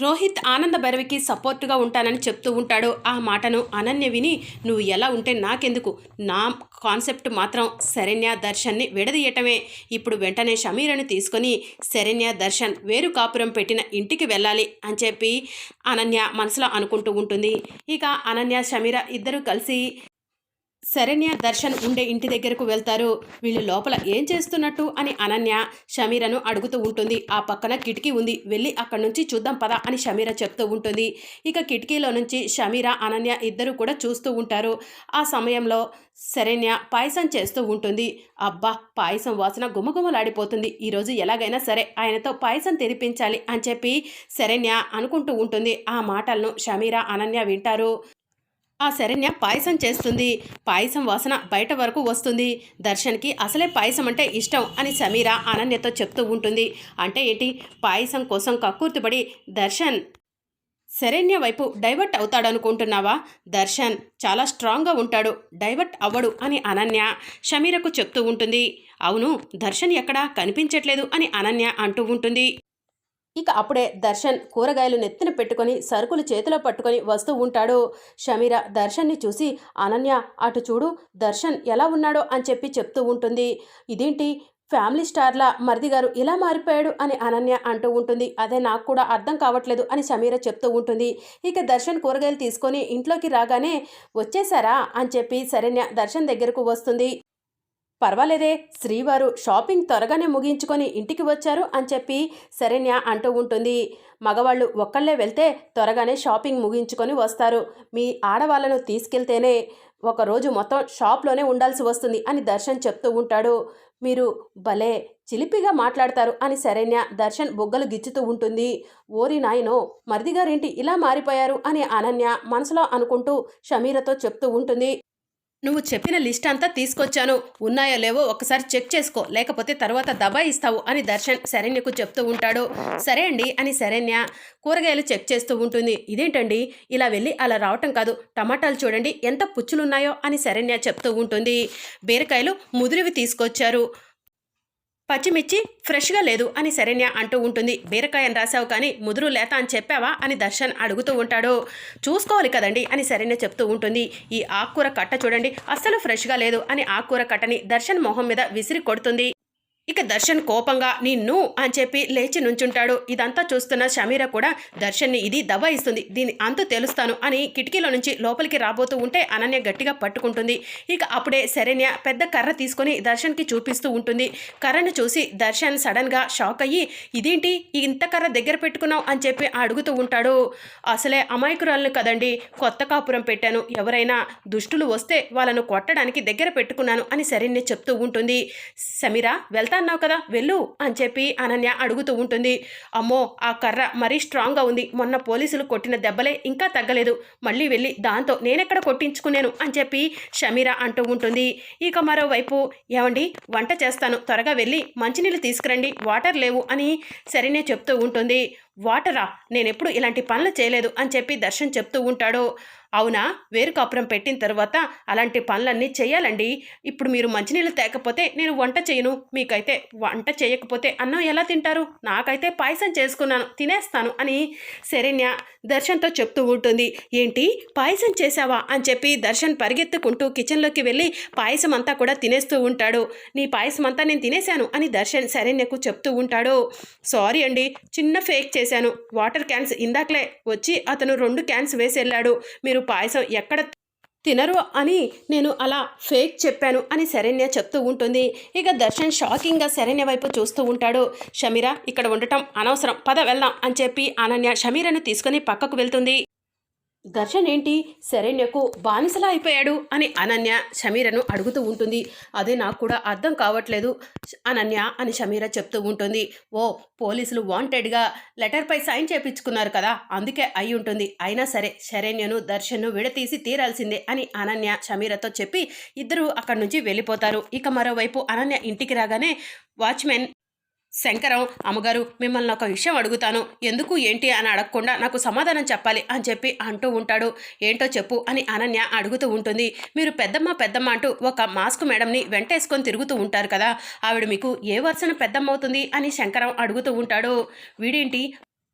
రోహిత్ ఆనంద భైరవికి సపోర్టుగా ఉంటానని చెప్తూ ఉంటాడు. ఆ మాటను అనన్య విని నువ్వు ఎలా ఉంటే నాకెందుకు? నా కాన్సెప్ట్ మాత్రం శరణ్య దర్శన్ని విడదీయటమే. ఇప్పుడు వెంటనే షమీరను తీసుకొని శరణ్య దర్శన్ వేరు కాపురం పెట్టిన ఇంటికి వెళ్ళాలి అని చెప్పి అనన్య మనసులో అనుకుంటూ ఉంటుంది. ఇక అనన్య షమీర ఇద్దరు కలిసి శరణ్య దర్శన్ ఉండే ఇంటి దగ్గరకు వెళ్తారు. వీళ్ళు లోపల ఏం చేస్తున్నట్టు అని అనన్య షమీరను అడుగుతూ ఉంటుంది. ఆ పక్కన కిటికీ ఉంది. వెళ్ళి అక్కడి నుంచి చూద్దాం పద అని షమీర చెప్తూ ఉంటుంది. ఇక కిటికీలో నుంచి షమీర అనన్య ఇద్దరు కూడా చూస్తూ ఉంటారు. ఆ సమయంలో శరణ్య పాయసం చేస్తూ ఉంటుంది. అబ్బా పాయసం వాసన గుమగుమలాడిపోతుంది. ఈరోజు ఎలాగైనా సరే ఆయనతో పాయసం తెరిపించాలి అని చెప్పి శరణ్య అనుకుంటూ ఉంటుంది. ఆ మాటలను షమీర అనన్య వింటారు. ఆ శరణ్య పాయసం చేస్తుంది. పాయసం వాసన బయట వరకు వస్తుంది. దర్శన్కి అసలే పాయసం అంటే ఇష్టం అని సమీర అనన్యతో చెప్తూ ఉంటుంది. అంటే ఏంటి? పాయసం కోసం కక్కుర్తిపడి దర్శన్ శరణ్య వైపు డైవర్ట్ అవుతాడనుకుంటున్నావా? దర్శన్ చాలా స్ట్రాంగ్గా ఉంటాడు. డైవర్ట్ అవ్వడు అని అనన్య షమీరకు చెప్తూ ఉంటుంది. అవును దర్శన్ ఎక్కడా? కనిపించట్లేదు అని అనన్య అంటూ ఉంటుంది. ఇక అప్పుడే దర్శన్ కూరగాయలు నెత్తిన పెట్టుకొని సరుకులు చేతిలో పట్టుకొని వస్తూ ఉంటాడు. షమీర దర్శన్ని చూసి అనన్య అటు చూడు దర్శన్ ఎలా ఉన్నాడో అని చెప్పి చెప్తూ ఉంటుంది. ఇదేంటి? ఫ్యామిలీ స్టార్లా? మరిది గారు ఇలా మారిపోయాడు అని అనన్య అంటూ ఉంటుంది. అదే నాకు కూడా అర్థం కావట్లేదు అని సమీర చెప్తూ ఉంటుంది. ఇక దర్శన్ కూరగాయలు తీసుకొని ఇంట్లోకి రాగానే వచ్చేసారా? అని చెప్పి శరణ్య దర్శన్ దగ్గరకు వస్తుంది. పర్వాలేదే శ్రీవారు షాపింగ్ త్వరగానే ముగించుకొని ఇంటికి వచ్చారు అని చెప్పి శరణ్య అంటూ ఉంటుంది. మగవాళ్ళు ఒక్కళ్ళే వెళ్తే త్వరగానే షాపింగ్ ముగించుకొని వస్తారు. మీ ఆడవాళ్ళను తీసుకెళ్తేనే ఒకరోజు మొత్తం షాప్లోనే ఉండాల్సి వస్తుంది అని దర్శన్ చెప్తూ ఉంటాడు. మీరు భలే చిలిపిగా మాట్లాడతారు అని శరణ్య దర్శన్ బొగ్గలు గిచ్చుతూ ఉంటుంది. ఓరి నాయనో మరిదిగారేంటి ఇలా మారిపోయారు అని అనన్య మనసులో అనుకుంటూ షమీరతో చెప్తూ ఉంటుంది. నువ్వు చెప్పిన లిస్ట్ అంతా తీసుకొచ్చాను. ఉన్నాయో లేవో ఒకసారి చెక్ చేసుకో. లేకపోతే తర్వాత దబా ఇస్తావు అని దర్శన్ శరణ్యకు చెప్తూ ఉంటాడు. సరే అండి అని శరణ్య కూరగాయలు చెక్ చేస్తూ ఉంటుంది. ఇదేంటండి? ఇలా వెళ్ళి అలా రావటం కాదు. టమాటాలు చూడండి. ఎంత పుచ్చులున్నాయో అని శరణ్య చెప్తూ ఉంటుంది. బీరకాయలు ముదిరివి తీసుకొచ్చారు. పచ్చిమిర్చి ఫ్రెష్గా లేదు అని శరణ్య అంటూ ఉంటుంది. బీరకాయని రాసావు కానీ ముదురు లేత అని చెప్పావా అని దర్శన్ అడుగుతూ ఉంటాడు. చూసుకోవాలి కదండి అని శరణ్య చెప్తూ ఉంటుంది. ఈ ఆకుకూర కట్ట చూడండి అస్సలు ఫ్రెష్గా లేదు అని ఆకుకూర కట్టని దర్శన్ మొహం మీద విసిరి కొడుతుంది. ఇక దర్శన్ కోపంగా నిన్ను అని చెప్పి లేచి నుంచుంటాడు. ఇదంతా చూస్తున్న షమీర కూడా దర్శన్ని ఇది దబాయిస్తుంది. దీని అంత తెలుస్తాను అని కిటికీలో నుంచి లోపలికి రాబోతూ ఉంటే అనన్య గట్టిగా పట్టుకుంటుంది. ఇక అప్పుడే శరణ్య పెద్ద కర్ర తీసుకొని దర్శన్కి చూపిస్తూ ఉంటుంది. కర్రను చూసి దర్శన్ సడన్గా షాక్ అయ్యి ఇదేంటి? ఇంత కర్ర దగ్గర పెట్టుకున్నావు? అని చెప్పి అడుగుతూ ఉంటాడు. అసలే అమాయకురాలను కదండి కొత్త కాపురం పెట్టాను. ఎవరైనా దుష్టులు వస్తే వాళ్ళను కొట్టడానికి దగ్గర పెట్టుకున్నాను అని శరణ్య చెప్తూ ఉంటుంది. సమీరా వెళ్తా అన్నావు కదా? వెళ్ళు అని చెప్పి అనన్య అడుగుతూ ఉంటుంది. అమ్మో ఆ కర్ర మరీ స్ట్రాంగ్గా ఉంది. మొన్న పోలీసులు కొట్టిన దెబ్బలే ఇంకా తగ్గలేదు. మళ్ళీ వెళ్ళి దాంతో నేనెక్కడ కొట్టించుకున్నాను అని చెప్పి షమీరా అంటూ ఉంటుంది. ఇక మరోవైపు ఏమండి? వంట చేస్తాను. త్వరగా వెళ్ళి మంచినీళ్ళు తీసుకురండి. వాటర్ లేవు అని సరినే చెప్తూ ఉంటుంది. వాటరా? నేనెప్పుడు ఇలాంటి పనులు చేయలేదు అని చెప్పి దర్శన్ చెప్తూ ఉంటాడు. అవునా? వేరు కాపురం పెట్టిన తర్వాత అలాంటి పనులన్నీ చేయాలండి. ఇప్పుడు మీరు మంచినీళ్ళు తేకపోతే నేను వంట చేయను. మీకైతే వంట చేయకపోతే అన్నం ఎలా తింటారు? నాకైతే పాయసం చేసుకున్నాను తినేస్తాను అని శరణ్య దర్శన్తో చెప్తూ ఉంటుంది. ఏంటి? పాయసం చేశావా? అని చెప్పి దర్శన్ పరిగెత్తుకుంటూ కిచెన్లోకి వెళ్ళి పాయసం అంతా కూడా తినేస్తూ ఉంటాడు. నీ పాయసం అంతా నేను తినేశాను అని దర్శన్ శరణ్యకు చెప్తూ ఉంటాడు. సారీ అండి చిన్న ఫేక్ చేశాను. వాటర్ క్యాన్స్ ఇందాకలే వచ్చి అతను రెండు క్యాన్స్ వేసి వెళ్ళాడు మీరు పాయసం ఎక్కడ తినరు అని నేను అలా ఫేక్ చెప్పాను అని శరణ్య చెప్తూ ఉంటుంది. ఇక దర్శన్ షాకింగ్గా శరణ్య వైపు చూస్తూ ఉంటాడు. షమీర ఇక్కడ ఉండటం అనవసరం. పద వెళ్దాం అని చెప్పి అనన్య షమీరను తీసుకుని పక్కకు వెళ్తుంది. దర్శన్ ఏంటి శరణ్యకు బానిసలా అయిపోయాడు అని అనన్య షమీరను అడుగుతూ ఉంటుంది. అదే నాకు కూడా అర్థం కావట్లేదు అనన్య అని షమీర చెప్తూ ఉంటుంది. ఓ పోలీసులు వాంటెడ్గా లెటర్పై సైన్ చేపించుకున్నారు కదా అందుకే అయి ఉంటుంది. అయినా సరే శరణ్యను దర్శన్ను విడతీసి తీరాల్సిందే అని అనన్య షమీరతో చెప్పి ఇద్దరు అక్కడి నుంచి వెళ్ళిపోతారు. ఇక మరోవైపు అనన్య ఇంటికి రాగానే వాచ్మెన్ శంకరం అమ్మగారు మిమ్మల్ని ఒక విషయం అడుగుతాను. ఎందుకు ఏంటి అని అడగకుండా నాకు సమాధానం చెప్పాలి అని చెప్పి అంటూ ఉంటాడు. ఏంటో చెప్పు అని అనన్య అడుగుతూ ఉంటుంది. మీరు పెద్దమ్మ పెద్దమ్మ అంటూ ఒక మాస్క్ మేడంని వెంటేసుకొని తిరుగుతూ ఉంటారు కదా. ఆవిడ మీకు ఏ వర్షన పెద్దమ్మ అవుతుంది అని శంకరం అడుగుతూ ఉంటాడు. వీడేంటి?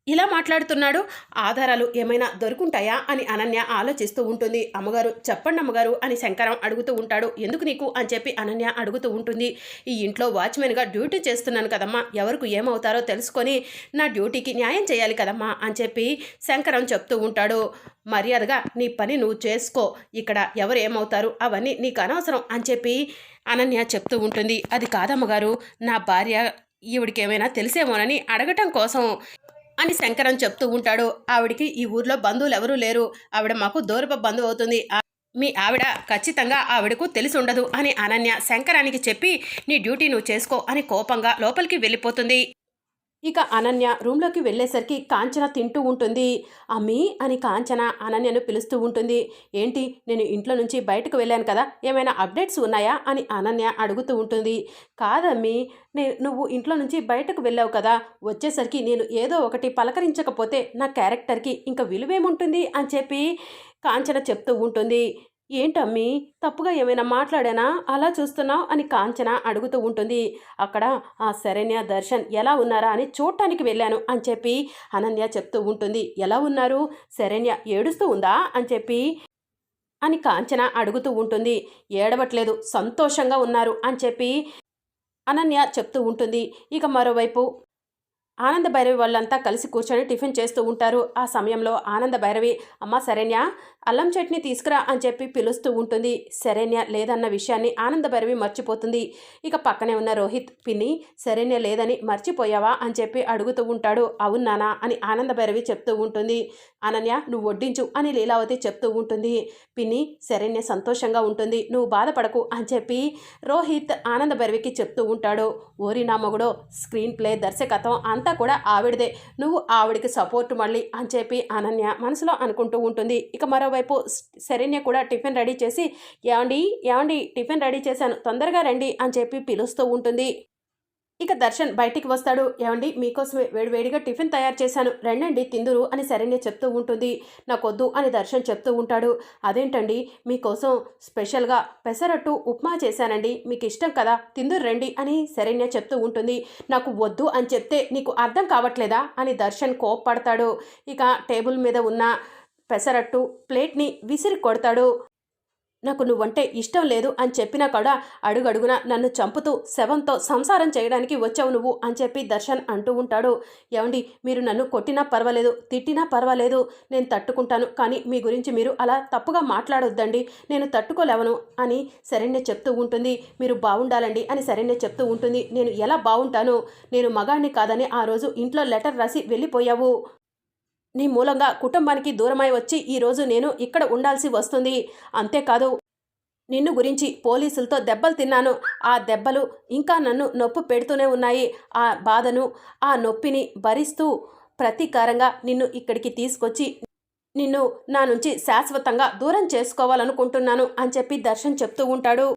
ఇలా మాట్లాడుతున్నాడు. ఆధారాలు ఏమైనా దొరుకుంటాయా? అని అనన్య ఆలోచిస్తూ ఉంటుంది. అమ్మగారు చెప్పండి అమ్మగారు అని శంకరం అడుగుతూ ఉంటాడు. ఎందుకు నీకు? అని చెప్పి అనన్య అడుగుతూ ఉంటుంది. ఈ ఇంట్లో వాచ్మెన్గా డ్యూటీ చేస్తున్నాను కదమ్మా. ఎవరికి ఏమవుతారో తెలుసుకొని నా డ్యూటీకి న్యాయం చేయాలి కదమ్మా అని చెప్పి శంకరం చెప్తూ ఉంటాడు. మర్యాదగా నీ పని నువ్వు చేసుకో. ఇక్కడ ఎవరు ఏమవుతారు? అవన్నీ నీకు అనవసరం అని చెప్పి అనన్య చెప్తూ ఉంటుంది. అది కాదమ్మగారు. నా భార్య ఈవిడికి ఏమైనా తెలిసేమోనని అడగటం కోసం అని శంకరం చెప్తూ ఉంటాడు. ఆవిడికి ఈ ఊర్లో బంధువులు ఎవరూ లేరు. ఆవిడ మాకు దూరపు బంధువు అవుతుంది. మీ ఆవిడ ఖచ్చితంగా ఆవిడకు తెలిసి ఉండదు అని అనన్య శంకరానికి చెప్పి నీ డ్యూటీ నువ్వు చేసుకో అని కోపంగా లోపలికి వెళ్ళిపోతుంది. ఇక అనన్య రూమ్లోకి వెళ్ళేసరికి కాంచన తింటూ ఉంటుంది. అమ్మి అని కాంచన అనన్యను పిలుస్తూ ఉంటుంది. ఏంటి నేను ఇంట్లో నుంచి బయటకు వెళ్ళాను కదా ఏమైనా అప్డేట్స్ ఉన్నాయా అని అనన్య అడుగుతూ ఉంటుంది. కాదమ్మి నేను నువ్వు ఇంట్లో నుంచి బయటకు వెళ్ళావు కదా వచ్చేసరికి నేను ఏదో ఒకటి పలకరించకపోతే నా క్యారెక్టర్కి ఇంకా విలువేముంటుంది అని చెప్పి కాంచన చెప్తూ ఉంటుంది. ఏంటమ్మి? తప్పుగా ఏమైనా మాట్లాడానా? అలా చూస్తున్నావు అని కాంచన అడుగుతూ ఉంటుంది. అక్కడ ఆ శరణ్య దర్శన్ ఎలా ఉన్నారా అని చూడటానికి వెళ్ళాను అని చెప్పి అనన్య చెప్తూ ఉంటుంది. ఎలా ఉన్నారు? శరణ్య ఏడుస్తూ ఉందా? అని చెప్పి అని కాంచన అడుగుతూ ఉంటుంది. ఏడవట్లేదు సంతోషంగా ఉన్నారు అని చెప్పి అనన్య చెప్తూ ఉంటుంది. ఇక మరోవైపు ఆనంద భైరవి వాళ్ళంతా కలిసి కూర్చొని టిఫిన్ చేస్తూ ఉంటారు. ఆ సమయంలో ఆనంద భైరవి అమ్మ శరణ్య అల్లం చట్నీ తీసుకురా అని చెప్పి పిలుస్తూ ఉంటుంది. శరణ్య లేదన్న విషయాన్ని ఆనంద భైరవి మర్చిపోతుంది. ఇక పక్కనే ఉన్న రోహిత్ పిన్ని శరణ్య లేదని మర్చిపోయావా అని చెప్పి అడుగుతూ ఉంటాడు. అవునానా అని ఆనంద భైరవి చెప్తూ ఉంటుంది. అనన్య నువ్వు వడ్డించు అని లీలావతి చెప్తూ ఉంటుంది. పిన్ని శరణ్య సంతోషంగా ఉంటుంది. నువ్వు బాధపడకు అని చెప్పి రోహిత్ ఆనంద భైరవికి చెప్తూ ఉంటాడు. ఓరి నా మొగుడో స్క్రీన్ ప్లే దర్శకత్వం అంతా కూడా ఆవిడదే. నువ్వు ఆవిడికి సపోర్ట్ మళ్ళీ అని చెప్పి అనన్య మనసులో అనుకుంటూ ఉంటుంది. ఇక మరోవైపు శరణ్య కూడా టిఫిన్ రెడీ చేసి ఏమండి ఏమండి టిఫిన్ రెడీ చేశాను తొందరగా రండి అని చెప్పి పిలుస్తూ ఉంటుంది. ఇక దర్శన్ బయటికి వస్తాడు. ఏమండి మీకోసమే వేడివేడిగా టిఫిన్ తయారు చేశాను. రండండి తిందురు అని శరణ్య చెప్తూ ఉంటుంది. నాకొద్దు అని దర్శన్ చెప్తూ ఉంటాడు. అదేంటండి మీకోసం స్పెషల్గా పెసరట్టు ఉప్మా చేశానండి. మీకు ఇష్టం కదా తిందురు రండి అని శరణ్య చెప్తూ ఉంటుంది. నాకు వద్దు అని చెప్తే నీకు అర్థం కావట్లేదా అని దర్శన్ కోప్పడతాడు. ఇక టేబుల్ మీద ఉన్న పెసరట్టు ప్లేట్ని విసిరి కొడతాడు. నాకు నువ్వంటే ఇష్టం లేదు అని చెప్పినా కూడా అడుగడుగున నన్ను చంపుతూ శవంతో సంసారం చేయడానికి వచ్చావు నువ్వు అని చెప్పి దర్శన్ అంటూ ఉంటాడు. ఏమండి మీరు నన్ను కొట్టినా పర్వాలేదు తిట్టినా పర్వాలేదు నేను తట్టుకుంటాను కానీ మీ గురించి మీరు అలా తప్పుగా మాట్లాడొద్దండి నేను తట్టుకోలేవను అని శరణ్య చెప్తూ ఉంటుంది. మీరు బాగుండాలండి అని శరణ్య చెప్తూ ఉంటుంది. నేను ఎలా బాగుంటాను నేను మగాణ్ణి కాదని ఆ రోజు ఇంట్లో లెటర్ రాసి వెళ్ళిపోయావు. నీ మూలంగా కుటుంబానికి దూరమై వచ్చి ఈరోజు నేను ఇక్కడ ఉండాల్సి వస్తుంది. అంతేకాదు నిన్ను గురించి పోలీసులతో దెబ్బలు తిన్నాను. ఆ దెబ్బలు ఇంకా నన్ను నొప్పి పెడుతూనే ఉన్నాయి. ఆ బాధను ఆ నొప్పిని భరిస్తూ ప్రతీకారంగా నిన్ను ఇక్కడికి తీసుకొచ్చి నిన్ను నా నుంచి శాశ్వతంగా దూరం చేసుకోవాలనుకుంటున్నాను అని చెప్పి దర్శన్ చెప్తూ ఉంటాడు.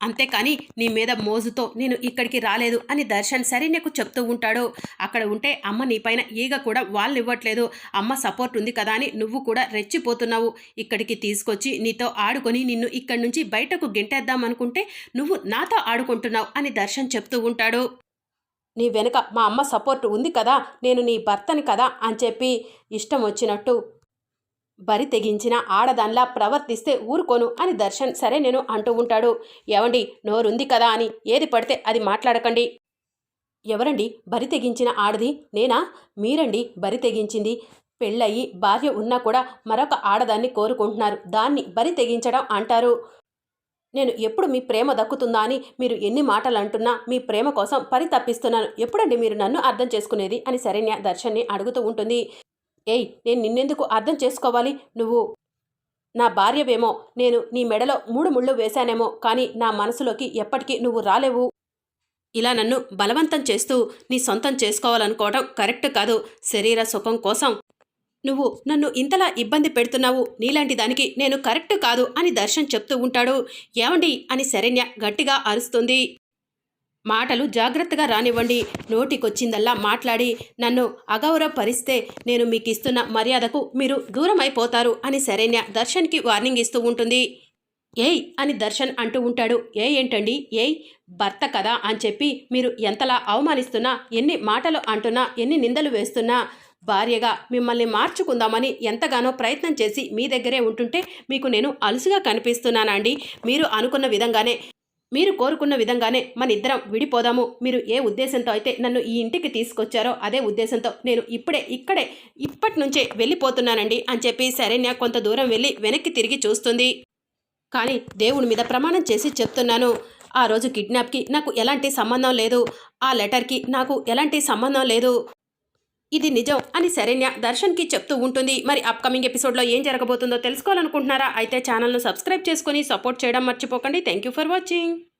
అంతేకాని నీ మీద మోజుతో నేను ఇక్కడికి రాలేదు అని దర్శన్ శరణ్యకు చెప్తూ ఉంటాడు. అక్కడ ఉంటే అమ్మ నీపైన ఈగ కూడా వాళ్ళు ఇవ్వట్లేదు అమ్మ సపోర్ట్ ఉంది కదా అని నువ్వు కూడా రెచ్చిపోతున్నావు. ఇక్కడికి తీసుకొచ్చి నీతో ఆడుకొని నిన్ను ఇక్కడి నుంచి బయటకు గెంటేద్దాం అనుకుంటే నువ్వు నాతో ఆడుకుంటున్నావు అని దర్శన్ చెప్తూ ఉంటాడు. నీ వెనుక మా అమ్మ సపోర్ట్ ఉంది కదా నేను నీ భర్తని కదా అని చెప్పి ఇష్టం వచ్చినట్టు బరి తెగించిన ఆడదాన్లా ప్రవర్తిస్తే ఊరుకోను అని దర్శన్ సరే నేను అంటూ ఉంటాడు. ఏవండి నోరుంది కదా అని ఏది పడితే అది మాట్లాడకండి. ఎవరండి? బరి తెగించిన ఆడది నేనా? మీరండి బరి తెగించింది. పెళ్ళయి భార్య ఉన్నా కూడా మరొక ఆడదాన్ని కోరుకుంటున్నారు. దాన్ని బరి తెగించడం అంటారు. నేను ఎప్పుడు మీ ప్రేమ దక్కుతుందా అని మీరు ఎన్ని మాటలు అంటున్నా మీ ప్రేమ కోసం పరితప్పిస్తున్నాను ఎప్పుడండి మీరు నన్ను అర్థం చేసుకునేది? అని శరణ్య దర్శన్ని అడుగుతూ ఉంటుంది. ఏయ్ నేను నిన్నెందుకు అర్థం చేసుకోవాలి? నువ్వు నా భార్యవేమో నేను నీ మెడలో మూడు ముళ్ళు వేశానేమో కానీ నా మనసులోకి ఎప్పటికీ నువ్వు రాలేవు. ఇలా నన్ను బలవంతం చేస్తూ నీ సొంతం చేసుకోవాలనుకోవడం కరెక్ట్ కాదు. శరీర సుఖం కోసం నువ్వు నన్ను ఇంతలా ఇబ్బంది పెడుతున్నావు. నీలాంటి దానికి నేను కరెక్ట్ కాదు అని దర్శన్ చెప్తూ ఉంటాడు. ఏమండి? అని శరణ్య గట్టిగా అరుస్తుంది. మాటలు జాగ్రత్తగా రానివ్వండి. నోటికొచ్చిందల్లా మాట్లాడి నన్ను అగౌరవపరిస్తే నేను మీకు ఇస్తున్న మర్యాదకు మీరు దూరం అయిపోతారు అని శరణ్య దర్శన్కి వార్నింగ్ ఇస్తూ ఉంటుంది. ఏయ్! అని దర్శన్ అంటూ ఉంటాడు. ఏ ఏంటండి? ఏయ్! భర్త కదా అని చెప్పి మీరు ఎంతలా అవమానిస్తున్నా ఎన్ని మాటలు అంటున్నా ఎన్ని నిందలు వేస్తున్నా భార్యగా మిమ్మల్ని మార్చుకుందామని ఎంతగానో ప్రయత్నం చేసి మీ దగ్గరే ఉంటుంటే మీకు నేను అలుసుగా కనిపిస్తున్నానండి. మీరు అనుకున్న విధంగానే మీరు కోరుకున్న విధంగానే మన ఇద్దరం విడిపోదాము. మీరు ఏ ఉద్దేశంతో అయితే నన్ను ఈ ఇంటికి తీసుకొచ్చారో అదే ఉద్దేశంతో నేను ఇప్పుడే ఇక్కడే ఇప్పటి నుంచే వెళ్ళిపోతున్నానండి అని చెప్పి శరణ్య కొంత దూరం వెళ్ళి వెనక్కి తిరిగి చూస్తుంది. కానీ దేవుడి మీద ప్రమాణం చేసి చెప్తున్నాను. ఆ రోజు కిడ్నాప్కి నాకు ఎలాంటి సంబంధం లేదు. ఆ లెటర్కి నాకు ఎలాంటి సంబంధం లేదు. ఇది నిజం అని శరణ్య దర్శన్కి చెప్తూ ఉంటుంది. మరి అప్కమింగ్ ఎపిసోడ్లో ఏం జరగబోతుందో తెలుసుకోవాలనుకుంటున్నారా? అయితే ఛానల్ను సబ్స్క్రైబ్ చేసుకొని సపోర్ట్ చేయడం మర్చిపోకండి. Thank you for watching